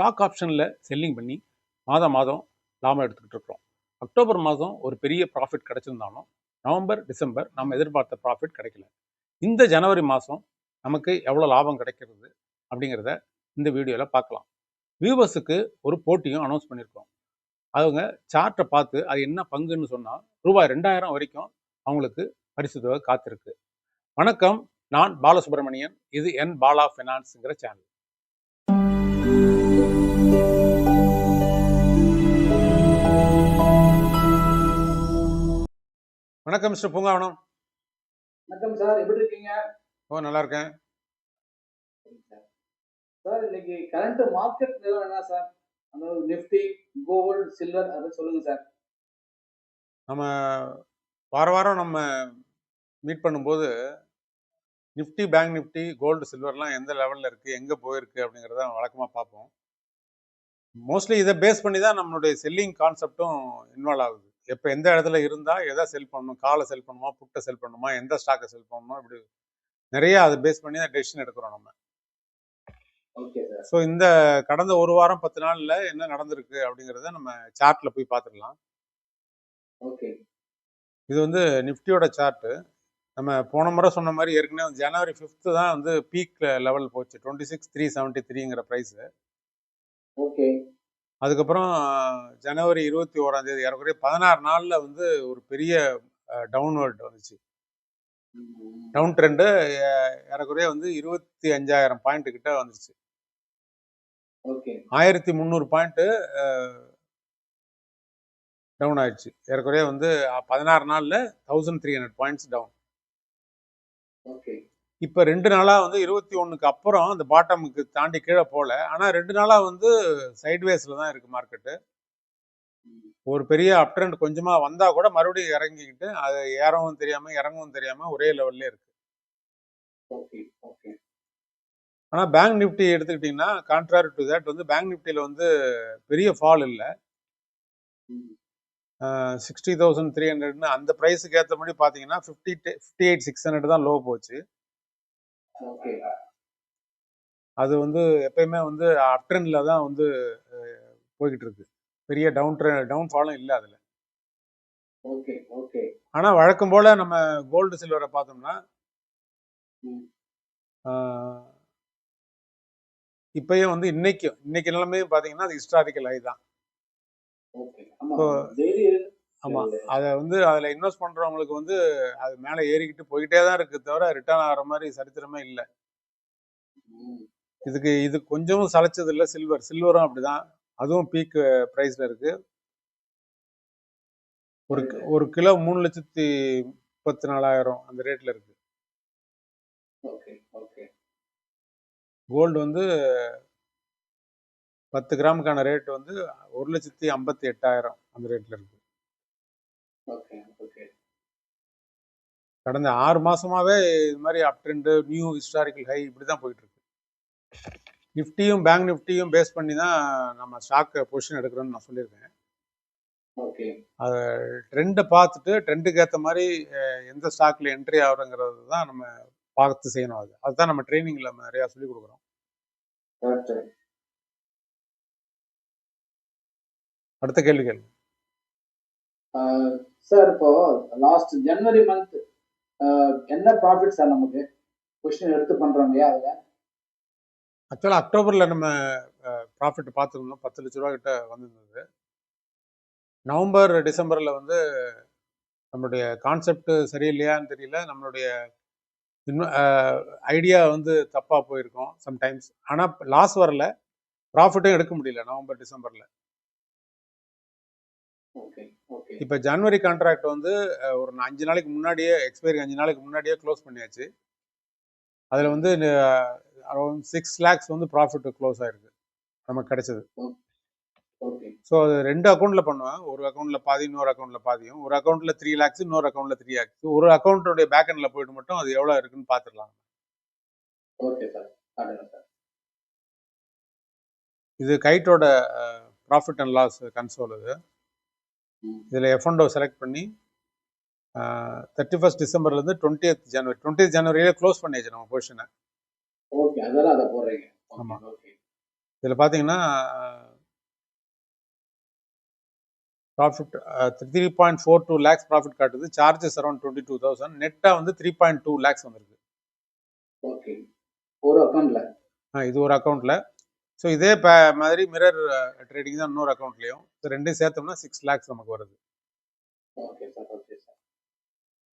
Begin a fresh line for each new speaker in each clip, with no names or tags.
Stock ஆப்ஷனில் selling பண்ணி மாதம் மாதம் லாபம் எடுத்துக்கிட்டு இருக்கிறோம். அக்டோபர் மாதம் ஒரு பெரிய ப்ராஃபிட் கிடைச்சிருந்தாலும் நவம்பர் டிசம்பர் நம்ம எதிர்பார்த்த ப்ராஃபிட் கிடைக்கல. இந்த ஜனவரி மாதம் நமக்கு எவ்வளோ லாபம் கிடைக்கிறது அப்படிங்கிறத இந்த வீடியோவில் பார்க்கலாம். வியூவர்ஸுக்கு ஒரு போட்டியும் அனௌன்ஸ் பண்ணியிருக்கோம். அவங்க சார்ட்டை பார்த்து அது என்ன பங்குன்னு சொன்னால் ரூபாய் ரெண்டாயிரம் வரைக்கும் அவங்களுக்கு பரிசு தொகை காத்திருக்கு. வணக்கம் நான் பாலசுப்ரமணியன். இது என் பாலா ஃபினான்ஸுங்கிற சேனல் வணக்கம் மிஸ்டர் பூங்காவனம்.
வணக்கம் சார் எப்படி இருக்கீங்க?
ஓ நல்லா இருக்கேன்
சார். இன்னைக்கு கரண்ட் மார்க்கெட் நிலவரம் என்ன சார்? அதாவது நிஃப்டி கோல்டு சில்வர் அதை சொல்லுங்க சார்.
நம்ம வார வாரம் நம்ம மீட் பண்ணும்போது நிஃப்டி பேங்க் நிஃப்டி கோல்டு சில்வர்லாம் எந்த லெவலில் இருக்குது எங்கே போயிருக்கு அப்படிங்கிறத வழக்கமாக பார்ப்போம். மோஸ்ட்லி இதை பேஸ் பண்ணி தான் நம்மளுடைய செல்லிங் கான்செப்டும் இன்வால்வ் ஆகுது. எப்போ எந்த இடத்துல இருந்தால் எதை செல் பண்ணணும் காலை செல் பண்ணுமா புட்டை செல் பண்ணுமா எந்த ஸ்டாக்கை செல் பண்ணணுமா இப்படி நிறைய அதை பேஸ் பண்ணி தான் டெசிஷன் எடுக்கிறோம் நம்ம. ஸோ இந்த கடந்த ஒரு வாரம் பத்து நாளில் என்ன நடந்திருக்கு அப்படிங்கிறத நம்ம சார்ட்டில் போய் பார்த்துடலாம். இது வந்து நிஃப்டியோட சார்ட்டு நம்ம போன முறை சொன்ன மாதிரி ஏற்கனவே ஜனவரி ஃபிஃப்த்து தான் வந்து பீக் லெவல் போச்சு. டுவெண்ட்டி சிக்ஸ் த்ரீ செவன்ட்டி த்ரீங்கிற ப்ரைஸு
ஓகே
அதுக்கப்புறம் ஜனவரி இருபத்தி ஓராம் தேதி ஏறக்குறைய பதினாறு நாளில் வந்து ஒரு பெரிய டவுன்வர்ட் வந்துச்சு. டவுன் ட்ரெண்டு ஏறக்குறைய வந்து இருபத்தி அஞ்சாயிரம் பாயிண்ட் கிட்ட வந்துருச்சு. ஆயிரத்தி முந்நூறு பாயிண்ட்டு டவுன் ஆயிடுச்சு. ஏறக்குறைய வந்து பதினாறு நாளில் thousand three hundred points down
okay.
இப்போ ரெண்டு நாளாக வந்து இருபத்தி ஒன்றுக்கு அப்புறம் அந்த பாட்டமுக்கு தாண்டி கீழே போகல. ஆனால் ரெண்டு நாளாக வந்து சைட்வேஸில் தான் இருக்குது மார்க்கெட்டு ஒரு பெரிய அப் ட்ரெண்ட் கொஞ்சமாக வந்தால் கூட மறுபடியும் இறங்கிக்கிட்டு அது ஏறவும் தெரியாமல் இறங்கவும் தெரியாமல் ஒரே லெவல்லே இருக்குது ஆனால் பேங்க் நிஃப்டி எடுத்துக்கிட்டிங்கன்னா கான்ட்ராரி டு தட் வந்து பேங்க் நிஃப்டியில் வந்து பெரிய ஃபால் இல்லை. சிக்ஸ்டி தௌசண்ட் த்ரீ ஹண்ட்ரட்னு அந்த ப்ரைஸுக்கு ஏற்ற மாதிரி பார்த்தீங்கன்னா fifty fifty eight six hundred தான் லோ போச்சு. அது வந்து எப்பயுமே வந்து அப் ட்ரெண்டில் தான் வந்து போய்கிட்டு இருக்கு பெரிய டவுன் ட்ரெ டவுன் ஃபாலும் இல்லை அதில்.
ஓகே ஓகே
ஆனால் வழக்கம் போல் நம்ம கோல்டு சில்வரை பார்த்தோம்னா இப்பயும் வந்து இன்னைக்கும் இன்னைக்கு நிலைமையும் பார்த்தீங்கன்னா அது ஹிஸ்டாரிக்கல் ஹை தான்
ஓகே
ஆமாம் அதை வந்து அதில் இன்வெஸ்ட் பண்ணுறவங்களுக்கு வந்து அது மேலே ஏறிக்கிட்டு போய்கிட்டே தான் இருக்குது தவிர ரிட்டர்ன் ஆகிற மாதிரி சரித்திரமே இல்லை. இதுக்கு இது கொஞ்சமும் சளைச்சது இல்லை. சில்வர் சில்வரும் அப்படிதான். அதுவும் பீக் ப்ரைஸில் இருக்கு. ஒரு ஒரு கிலோ மூணு லட்சத்தி முப்பத்தி நாலாயிரம் அந்த ரேட்டில் இருக்கு.
Okay okay.
கோல்டு வந்து பத்து கிராமுக்கான ரேட் வந்து ஒரு லட்சத்தி ஐம்பத்தி எட்டாயிரம் அந்த ரேட்டில் இருக்கு
ஓகே ஓகே
கடந்த ஆறு மாசமாவே இது மாதிரி up trend new historical high இப்படி தான் போயிட்டு இருக்கு நிஃப்டியும் பேங்க் நிஃப்டியும் பேஸ் பண்ணி தான் நம்ம ஸ்டாக் பொசிஷன் எடுக்கிறோம்னு நான் சொல்லியிருக்கேன்.
ஓகே
ட்ரெண்டை பார்த்துட்டு ட்ரெண்டுக்கு ஏற்ற மாதிரி எந்த ஸ்டாக்ல என்ட்ரி ஆகுறங்கிறது தான் நம்ம பார்த்து செய்யணும் அது. அதுதான் நம்ம ட்ரைனிங்ல நம்ம நிறையா சொல்லி கொடுக்குறோம். அடுத்த கேள்வி கேள்வி
சார் இப்போ லாஸ்ட் ஜனவரி மந்த் என்ன ப்ராஃபிட் சார் நமக்கு? கொஸ்டின் எடுத்து பண்றோம் இல்லையா அதுல?
ஆக்சுவலாக அக்டோபரில் நம்ம ப்ராஃபிட் பார்த்துருந்தோம். பத்து லட்ச ரூபா கிட்ட வந்திருந்தது. நவம்பர் டிசம்பரில் வந்து நம்மளுடைய கான்செப்ட் சரியில்லையான்னு தெரியல. நம்மளுடைய இன்னும் ஐடியா வந்து தப்பாக போயிருக்கோம் சம்டைம்ஸ் ஆனால் லாஸ் வரல. ப்ராஃபிட்டும் எடுக்க முடியல நவம்பர் டிசம்பரில். இப்போ ஜனவரி கான்ட்ராக்ட் வந்து ஒரு அஞ்சு நாளைக்கு முன்னாடியே எக்ஸ்பைரி அஞ்சு நாளைக்கு முன்னாடியே க்ளோஸ் பண்ணியாச்சு. அதில் வந்து அரௌண்ட் சிக்ஸ் லேக்ஸ் வந்து ப்ராஃபிட் க்ளோஸ் ஆயிருக்கு. நமக்கு கிடைச்சது. ஸோ அது ரெண்டு அக்கௌண்ட்டில் பண்ணுவேன். ஒரு அக்கௌண்ட்டில் பாதி இன்னொரு அக்கௌண்ட்டில் பாதியும். ஒரு அக்கௌண்ட்டில் த்ரீ லேக்ஸ் இன்னொரு அக்கௌண்ட்டில் த்ரீ லேக்ஸ் ஒரு அக்கௌண்ட்டோடைய பேக் எண்டில் போயிட்டு மட்டும் அது எவ்வளோ இருக்குன்னு பார்த்துடலாம் இது கைட்டோட ப்ராஃபிட் அண்ட் லாஸ் கன்சோல் இது. இதில் எஃப்என்டோ செலக்ட் பண்ணி தேர்ட்டி ஃபஸ்ட் டிசம்பர்லேருந்து டுவெண்ட்டியத் ஜனவரி டுவெண்ட்டி ஜனவரியிலே க்ளோஸ் பண்ணியாச்சு நம்ம பொசிஷனை
ஓகே அதெல்லாம் அதை போடுறீங்க.
ஆமா.
ஓகே
இதில் பார்த்தீங்கன்னா profit three point four two lakhs profit காட்டுது. Charges around twenty two thousand நெட்டாக வந்து த்ரீ பாயிண்ட் டூ லேக்ஸ் வந்திருக்கு.
ஓகே ஒரு அக்கௌண்ட்ல
ஆ, இது ஒரு அக்கௌண்ட்டில் ஸோ இதே ப மாதிரி மிரர் ட்ரேடிங் தான் இன்னொரு அக்கௌண்ட்லேயும் ஸோ ரெண்டையும் சேர்த்தோம்னா சிக்ஸ் லேக்ஸ் நமக்கு வருது.
Okay sir okay sir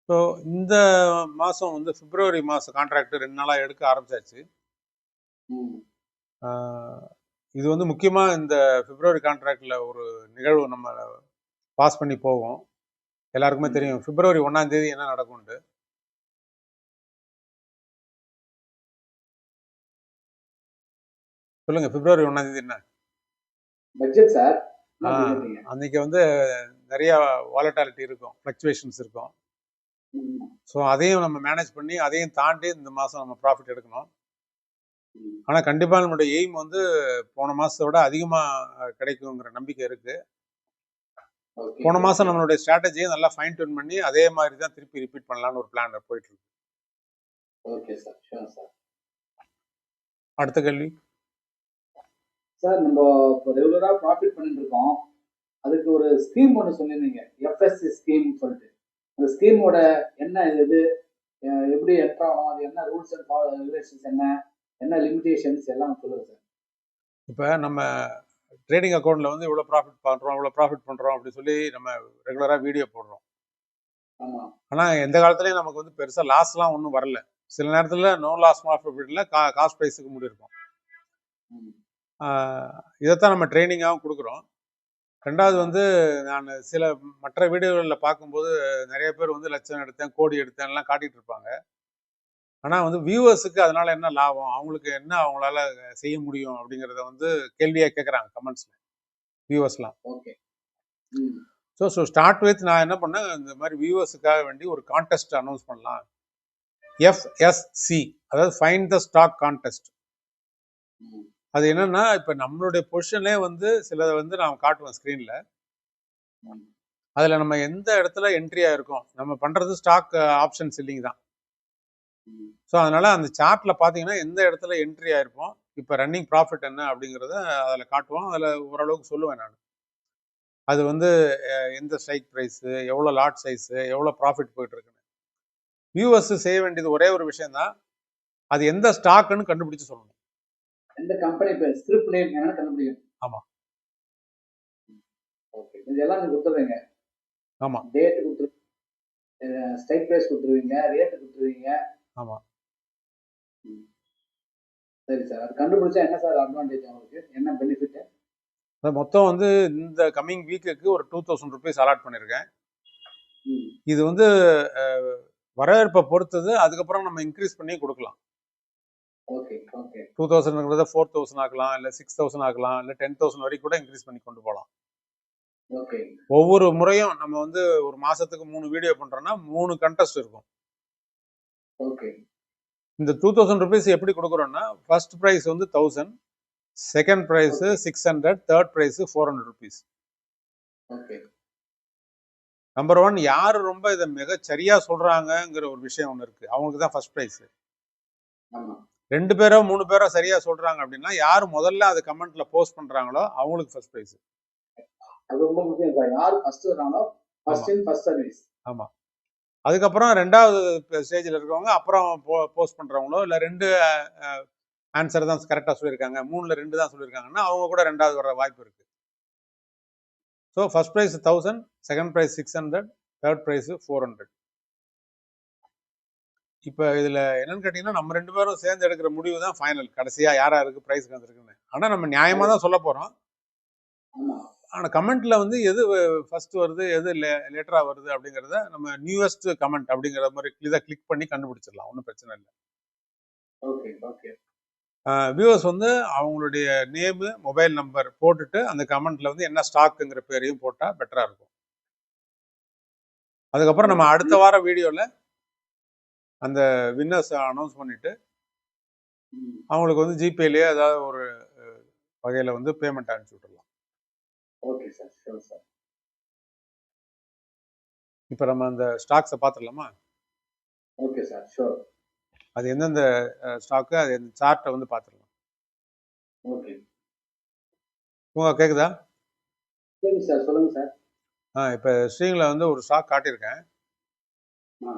so இந்த மாதம் வந்து பிப்ரவரி மாதம் கான்ட்ராக்ட் ரெண்டு நாளாக எடுக்க ஆரம்பிச்சாச்சு. இது வந்து முக்கியமாக இந்த பிப்ரவரி கான்ட்ராக்டில் ஒரு நிகழ்வு நம்ம பாஸ் பண்ணி போவோம். எல்லாருக்குமே. தெரியும். பிப்ரவரி ஒன்றாம் தேதி என்ன நடக்கும்ட்டு சொல்லுங்க பிப்ரவரி ஒன்றாம் தேதி என்ன?
Budget sir.
அன்னைக்கு வந்து நிறைய வாலட்டாலிட்டி இருக்கும் ஃப்ளக்சுவேஷன்ஸ் இருக்கும். ஸோ அதையும் நம்ம மேனேஜ் பண்ணி அதையும் தாண்டி இந்த மாதம் நம்ம ப்ராஃபிட் எடுக்கணும். ஆனால் கண்டிப்பாக நம்மளுடைய எய்ம் வந்து போன மாதத்தை விட அதிகமாக கிடைக்குங்கிற நம்பிக்கை இருக்குது போன மாதம் நம்மளுடைய ஸ்ட்ராட்டஜியை நல்லா ஃபைன் டியூன் பண்ணி அதே மாதிரி தான் திருப்பி ரிப்பீட் பண்ணலாம்னு ஒரு பிளான் போயிட்டு இருக்கு. அடுத்த கேள்வி?
சார் நம்ம இப்போ ரெகுலரா ப்ராஃபிட் பண்ணிட்டு இருக்கோம். அதுக்கு ஒரு ஸ்கீம் ஒன்று சொல்லியிருந்தீங்க. எஃப்எஸ்சி ஸ்கீம் சொல்லிட்டு. அந்த ஸ்கீமோட என்ன இது எப்படி என்ட்ரு ஆகும் அது என்ன ரூல்ஸ் அண்ட் ரெகுலேஷன்ஸ் என்ன? என்ன லிமிடேஷன்ஸ் எல்லாம் சொல்லுங்க சார்
இப்போ நம்ம ட்ரேடிங் அக்கௌண்ட்டில் வந்து இவ்வளோ ப்ராஃபிட் பண்ணுறோம் இவ்வளோ ப்ராஃபிட் பண்ணுறோம் அப்படி சொல்லி நம்ம ரெகுலராக வீடியோ போடுறோம். ஆனால் எந்த காலத்துலையும் நமக்கு வந்து பெருசாக லாஸ்லாம் ஒன்றும் வரல. சில நேரத்தில் நோ லாஸ் ப்ராஃபிட்டில் கா காஸ்ட் ப்ரைஸுக்கு முடியிருக்கும்
ம்.
இதைத்தான் நம்ம ட்ரைனிங்காகவும் கொடுக்குறோம். ரெண்டாவது வந்து நான் சில மற்ற வீடியோகளில் பார்க்கும்போது நிறைய பேர் வந்து லட்சம் எடுத்தேன் கோடி எடுத்தேன்லாம் காட்டிட்டு இருப்பாங்க. ஆனால் வந்து வியூவர்ஸுக்கு அதனால என்ன லாபம்? அவங்களுக்கு என்ன அவங்களால செய்ய முடியும்? அப்படிங்கிறத வந்து கேள்வியாக கேட்குறாங்க கமெண்ட்ஸில் வியூவர்ஸ்லாம்.
Okay.
So so start with நான் என்ன பண்ணேன் இந்த மாதிரி வியூவர்ஸுக்காக வேண்டி ஒரு கான்டெஸ்ட் அனௌன்ஸ் பண்ணலாம். எஃப்எஸ்சி அதாவது ஃபைன் த ஸ்டாக் கான்டெஸ்ட் அது என்னன்னா இப்போ நம்மளுடைய பொசிஷன்லேயே வந்து சிலதை வந்து நான் காட்டுவேன் ஸ்க்ரீனில். அதில் நம்ம எந்த இடத்துல என்ட்ரி ஆயிருக்கோம் நம்ம பண்ணுறது ஸ்டாக் ஆப்ஷன் செல்லிங் தான். ஸோ அதனால அந்த சார்ட்டில் பார்த்தீங்கன்னா எந்த இடத்துல என்ட்ரி ஆயிருப்போம் இப்போ ரன்னிங் ப்ராஃபிட் என்ன அப்படிங்கிறத அதில் காட்டுவோம் அதில் ஓரளவுக்கு சொல்லுவேன் நான். அது வந்து எந்த ஸ்ட்ரைக் ப்ரைஸு எவ்வளோ லாட் சைஸு எவ்வளோ ப்ராஃபிட் போயிட்டு இருக்குன்னு வியூவர்ஸ் செய்ய வேண்டியது ஒரே ஒரு விஷயம்தான் அது எந்த ஸ்டாக்குன்னு கண்டுபிடிச்சு சொல்லணும்.
எந்த கம்பெனி பேர் ஸ்கிரிப்ட் நேம் என்னன்னு கண்டுபிடிக்கணும்.
ஆமா.
ஓகே இதெல்லாம் நீங்க கொடுத்துருவீங்க
ஆமா.
டேட் கொடுத்துரு ஸ்ட்ரைக் ப்ரைஸ் கொடுத்துருவீங்க ரேட் கொடுத்துருவீங்க.
ஆமா.
சரி சார் அது கண்டுபிடிச்சா என்ன சார் அட்வான்டேஜ் உங்களுக்கு? என்ன பெனிஃபிட்
மொத்தம் வந்து இந்த கம்மிங் வீக்குக்கு ஒரு டூ தௌசண்ட் ருபீஸ் அலாட் பண்ணியிருக்கேன் இது வந்து வரவேற்பை பொறுத்தது அதுக்கப்புறம் நம்ம இன்க்ரீஸ் பண்ணி கொடுக்கலாம். டூ தௌசண்ட்ங்கிறத ஃபோர் தௌசண்ட் ஆக்கலாம் இல்லை சிக்ஸ் தௌசண்ட் ஆக்கலாம் இல்லை டென் தௌசண்ட் வரைக்கும் கூட இன்க்ரீஸ் பண்ணி கொண்டு போகலாம் ஒவ்வொரு முறையும் நம்ம வந்து ஒரு மாசத்துக்கு மூணு வீடியோ பண்றோம்னா மூணு கண்டெஸ்ட் இருக்கும். இந்த டூ தௌசண்ட் ருபீஸ் எப்படி கொடுக்குறோம்னா ஃபர்ஸ்ட் ப்ரைஸ் வந்து thousand second prize six hundred third prize four hundred rupees number one யார் ரொம்ப இதை மிக சரியா சொல்றாங்கங்கிற ஒரு விஷயம் ஒன்று இருக்கு. அவங்களுக்கு தான் ஃபர்ஸ்ட் ப்ரைஸ் ரெண்டு பேரோ மூணு பேரோ சரியா சொல்றாங்க அப்படின்னா யார் முதல்ல அது கமெண்ட்ல போஸ்ட் பண்றாங்களோ அவங்களுக்கு ஃபர்ஸ்ட் ப்ரைஸ்
அது ரொம்ப முக்கியம் சார் யார் ஃபர்ஸ்ட் வராங்களோ ஃபர்ஸ்ட் இன் ஃபர்ஸ்ட் சர்வீஸ்
அதுக்கப்புறம் ரெண்டாவது ஸ்டேஜில் இருக்கவங்க அப்புறம் போ போஸ்ட் பண்ணுறவங்களோ இல்லை ரெண்டு ஆன்சர் தான் கரெக்டாக சொல்லியிருக்காங்க மூணில் ரெண்டு தான் சொல்லியிருக்காங்கன்னா அவங்க கூட ரெண்டாவது வர வாய்ப்பு இருக்குது so first prize thousand second prize six hundred third prize four hundred இப்போ இதில் என்னன்னு கேட்டிங்கன்னா நம்ம ரெண்டு பேரும் சேர்ந்து எடுக்கிற முடிவு தான் ஃபைனல் கடைசியாக யார் யாருக்கு ப்ரைஸ் வந்திருக்குன்னு ஆனால் நம்ம நியாயமாக தான் சொல்ல போகிறோம் ஆனால் கமெண்ட்ல வந்து எது ஃபர்ஸ்ட் வருது எது லேட்டரா வருது அப்படிங்கிறத நம்ம நியூவஸ்ட் கமெண்ட் அப்படிங்கிற மாதிரி இதை கிளிக் பண்ணி கண்டுபிடிச்சிடலாம். ஒன்றும் பிரச்சனை இல்லை.
ஓகே ஓகே
வியூவர்ஸ் வந்து அவங்களுடைய நேமு மொபைல் நம்பர் போட்டுட்டு அந்த கமெண்ட்ல வந்து என்ன ஸ்டாக்குங்கிற பேரையும் போட்டால் பெட்டராக இருக்கும். அதுக்கப்புறம் நம்ம அடுத்த வார வீடியோவில் அந்த வின்னர்ஸ் அனௌன்ஸ் பண்ணிட்டு
ம்.
அவங்களுக்கு வந்து ஜிபேலேயே ஏதாவது ஒரு வகையில் வந்து பேமெண்ட் அனுப்பிச்சி விட்டுறலாம்.
Okay sir sure sir.
இப்போ நம்ம அந்த ஸ்டாக்ஸை பார்த்துடலாமா
ஓகே சார் ஷூர்
அது எந்தெந்த ஸ்டாக்கு அது எந்த சார்ட்டை வந்து பார்த்துடலாம்
ஓகே.
உங்க கேக்குதா?
சரி சார் சொல்லுங்க சார்.
ஆ இப்போ ஸ்ட்ரீங்கில் வந்து ஒரு ஸ்டாக் காட்டியிருக்கேன்.
ஆ.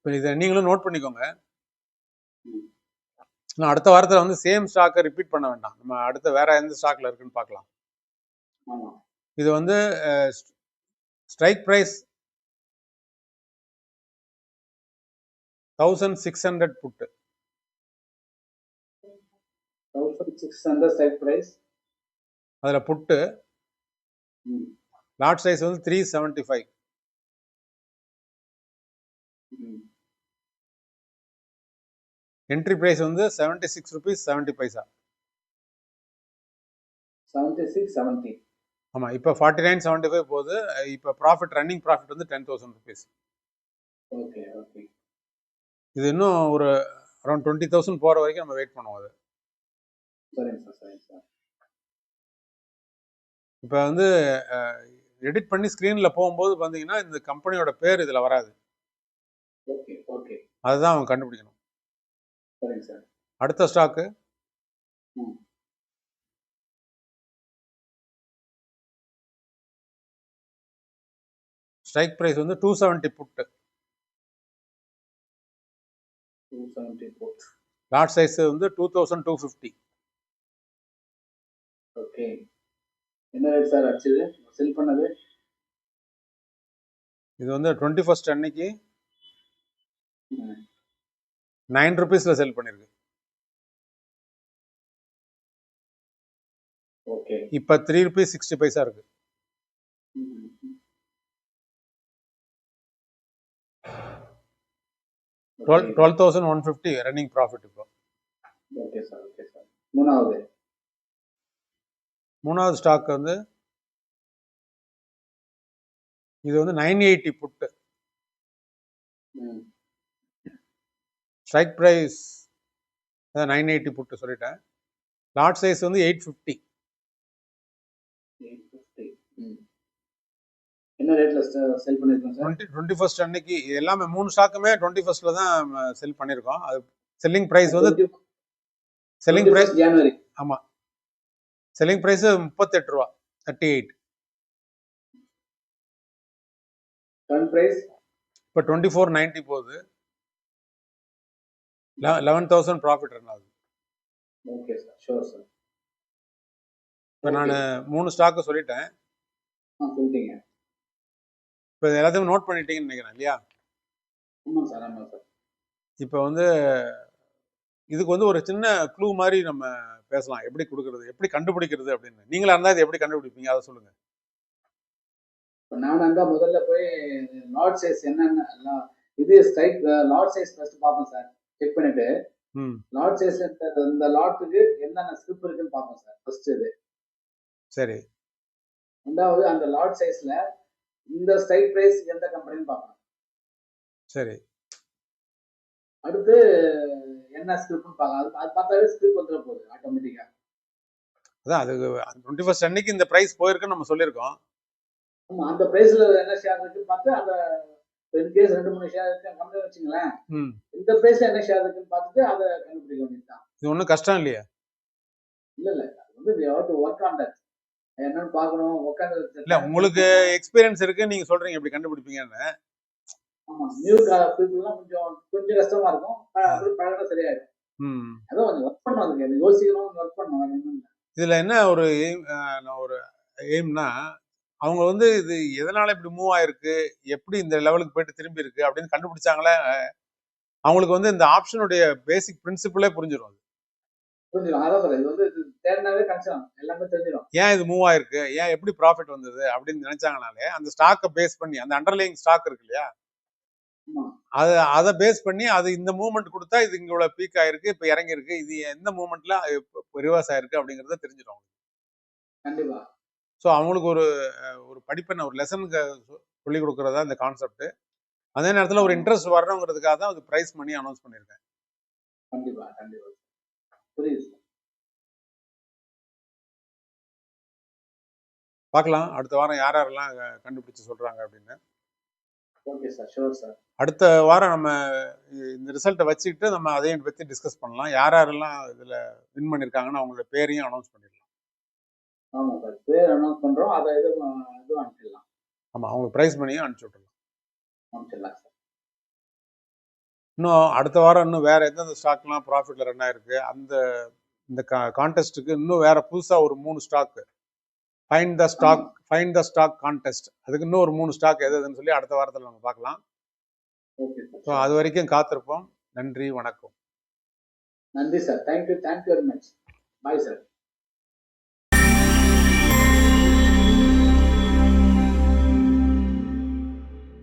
இப்போ இதை நீங்களும் நோட் பண்ணிக்கோங்க. நான் அடுத்த வாரத்தில் வந்து சேம் ஸ்டாக்கை ரிப்பீட் பண்ண வேண்டாம். நம்ம அடுத்த வேற எந்த ஸ்டாக்ல இருக்குன்னு பார்க்கலாம். இது வந்து strike price thousand six hundred put.
Thousand six hundred strike price
அதில் புட்டு. லாட் சைஸ் வந்து three seventy five entry price வந்து seventy six rupees seventy paisa
seventy six seventy
ஆமாம் இப்போ ஃபார்ட்டி நைன் செவன்ட்டி ஃபைவ் போகுது. இப்போ profit running profit வந்து ten thousand rupees
okay okay
இது இன்னும் ஒரு அரௌண்ட் டுவெண்ட்டி தௌசண்ட் போகிற வரைக்கும் நம்ம வெயிட் பண்ணுவோம் அது.
சரிங்க சார் சரிங்க சார்
இப்போ வந்து எடிட் பண்ணி ஸ்க்ரீனில் போகும்போது பார்த்தீங்கன்னா இந்த கம்பெனியோட பேர் இதில் வராது.
ஓகே ஓகே
அதுதான் அவங்க கண்டுபிடிக்கணும்.
சரிங்க சார்.
அடுத்த ஸ்டாக்கு? ஸ்ட்ரைக் ப்ரைஸ் வந்து two seventy put
two seventy
lot size வந்து two thousand two fifty.
Okay. என்ன ரேட் சார் அடிச்சது? செல் பண்ணது?
இது வந்து டுவெண்ட்டி ஃபர்ஸ்ட் அன்னைக்கு. நைன் ருபீஸில் செல் பண்ணியிருக்கு
ஓகே
இப்போ த்ரீ ருபீஸ் சிக்ஸ்டி பைசா இருக்கு. Twelve twelve thousand one fifty running profit இப்போ.
ஓகே சார் ஓகே சார் மூணாவது.
மூணாவது ஸ்டாக் வந்து இது வந்து nine eighty put. Strike price அதான் நைன் எயிட்டி புட்டு சொல்லிட்டேன். லாட் சைஸ் வந்து எயிட் ஃபிஃப்டி
என்ன ரேட்டில் செல் பண்ணியிருக்கோம் சார்
டுவெண்ட்டி ஃபர்ஸ்ட் அன்னைக்கு எல்லாமே மூணு ஸ்டாக்குமே டுவெண்ட்டி ஃபர்ஸ்ட்ல தான் செல் பண்ணியிருக்கோம் அது செல்லிங் ப்ரைஸ் வந்து செல்லிங் ப்ரைஸ்
ஜனவரி
ஆமாம் செல்லிங் ப்ரைஸ் முப்பத்தெட்டு ரூபா தேர்ட்டி எயிட்
கரண்ட் ப்ரைஸ்
இப்போ டுவெண்ட்டி ஃபோர் நைன்ட்டி போகுது. லெவன் தௌசண்ட் ப்ராஃபிட் ரன் ஆகுது.
ஓகே சார் ஷோர் சார்
இப்போ நான் மூணு ஸ்டாக்கு சொல்லிட்டேன்.
சொல்லிட்டீங்க.
இப்போ எல்லாத்தையும் நோட் பண்ணிட்டீங்கன்னு நினைக்கிறேன் இல்லையா?
ஆமாம் சார் ஆமாம் சார்
இப்போ வந்து இதுக்கு வந்து ஒரு சின்ன க்ளூ மாதிரி நம்ம பேசலாம். எப்படி கொடுக்கறது எப்படி கண்டுபிடிக்கிறது அப்படின்னு. நீங்களா இருந்தால் இது எப்படி கண்டுபிடிப்பீங்க? அதை சொல்லுங்க.
நான் அங்கே முதல்ல போய் லாட் சைஸ் என்னென்ன இது ஸ்ட்ரைக் லாட் சைஸ் ஃபர்ஸ்ட் பார்ப்பேன் சார் செக் பண்ணிட்டு லாட் சைஸ் இந்த லாட்டுக்கு என்னென்ன ஸ்கிரிப்ட் இருக்குன்னு பார்ப்பேன் சார் ஃபர்ஸ்ட் இது.
சரி.
ரெண்டாவது அந்த லாட் சைஸ்ல இந்த ஸ்ட்ரைக் பிரைஸ் எந்த கம்பெனின்னு பார்ப்பேன்
சரி.
அடுத்து என்ன ஸ்கிரிப்ட்னு பார்க்கலாம். அது அது பார்த்தாவே ஸ்கிரிப்ட் வந்துட போகுது ஆட்டோமேட்டிக்கா
அதான் அது டுவெண்ட்டி ஃபர்ஸ்ட் அன்னைக்கு இந்த ப்ரைஸ் போயிருக்குன்னு நம்ம சொல்லியிருக்கோம்.
ஆமா அந்த பிரைஸ்ல என்ன ஷேர் இருக்குன்னு பார்த்து அந்த இன்கேஸ் ரெண்டு மூணு ஷேர் இருக்கு கம்பெனி வச்சுங்களேன். இந்த பிரைஸ்ல என்ன ஷேர் இருக்குன்னு பார்த்துட்டு அதை கண்டுபிடிக்க வேண்டியதுதான்.
இது ஒன்றும் கஷ்டம் இல்லையா?
இல்ல இல்ல. வந்து ஒர்க் ஆன் தட் என்னன்னு பார்க்கணும் உட்காந்து
இல்லை உங்களுக்கு எக்ஸ்பீரியன்ஸ் இருக்கு நீங்க சொல்றீங்க எப்படி கண்டுபிடிப்பீங்கன்னு.
ஆமா நியூ பீப்புள்லாம் கொஞ்சம் கொஞ்சம் கஷ்டமா இருக்கும். ப- அப்புறம் பழகினா சரியாயிடும். அதான் கொஞ்சம் ஒர்க் அதுக்கு. அது யோசிக்கணும் ஒர்க் இல்ல.
இதுல என்ன ஒரு நான் ஒரு எய்ம்னா அவங்க வந்து இது எதனால இப்படி மூவ் ஆயிருக்கு? எப்படி இந்த லெவலுக்கு போயிட்டு திரும்பி இருக்கு? அப்படின்னு கண்டுபிடிச்சாங்களே? அவங்களுக்கு வந்து இந்த ஆப்ஷனுடைய பேசிக் பிரின்சிபிளே புரிஞ்சிடும் ஏன் இது மூவ் ஆயிருக்கு? ஏன் எப்படி ப்ராஃபிட் வந்தது? அப்படின்னு நினைச்சாங்கனாலே அந்த ஸ்டாக்கை பேஸ் பண்ணி அந்த அண்டர்லைங் ஸ்டாக் இருக்கு இல்லையா? அதை அதை பேஸ் பண்ணி அது இந்த மூவ்மெண்ட் கொடுத்தா இது இங்க இவ்வளவு பீக் ஆயிருக்கு இப்போ இறங்கி இருக்கு இது எந்த மூவ்மெண்ட்ல ரிவர்ஸ் ஆயிருக்கு அப்படிங்கறத தெரிஞ்சிடும்
கண்டிப்பா.
ஸோ அவங்களுக்கு ஒரு ஒரு படிப்பெண்ண ஒரு லெசனுக்கு சொல்லி கொடுக்கறதா இந்த கான்செப்ட் அதே நேரத்தில் ஒரு இன்ட்ரெஸ்ட் வரணுங்கிறதுக்காக தான் அது ப்ரைஸ் பண்ணி அனௌன்ஸ் பண்ணியிருக்கேன்.
கண்டிப்பா கண்டிப்பா புரியுது
பார்க்கலாம். அடுத்த வாரம் யார் யாரெல்லாம் கண்டுபிடிச்சு சொல்றாங்க அப்படின்னு.
ஓகே சார் ஷோர் சார்
அடுத்த வாரம் நம்ம இந்த ரிசல்ட்டை வச்சுக்கிட்டு நம்ம அதையும் பற்றி டிஸ்கஸ் பண்ணலாம். யார் யாரெல்லாம் இதில் வின் பண்ணியிருக்காங்கன்னு அவங்களோட பேரையும் அனௌன்ஸ் பண்ணிடலாம்.
ஆமா சார் பேர் அனௌன்ஸ் பண்றோம். அதை இது இதுவும் அனுப்பிச்சிடலாம்
ஆமாம் அவங்களுக்கு ப்ரைஸ் பண்ணியும் அனுப்பிச்சி விட்றலாம்
அனுப்பிச்சிடலாம் சார்.
இன்னும் அடுத்த வாரம் இன்னும் வேற எந்தெந்த ஸ்டாக்லாம் ப்ராஃபிட்ல ரன் ஆயிருக்கு அந்த இந்த கான்டெஸ்ட்டுக்கு இன்னும் வேற புதுசா ஒரு மூணு stock find the stock find the stock contest அதுக்கு இன்னும் ஒரு மூணு ஸ்டாக் எது எதுன்னு சொல்லி அடுத்த வாரத்தில் நம்ம பார்க்கலாம். ஸோ அது வரைக்கும் காத்திருப்போம். நன்றி வணக்கம்.
நன்றி sir thank you thank you very much bye sir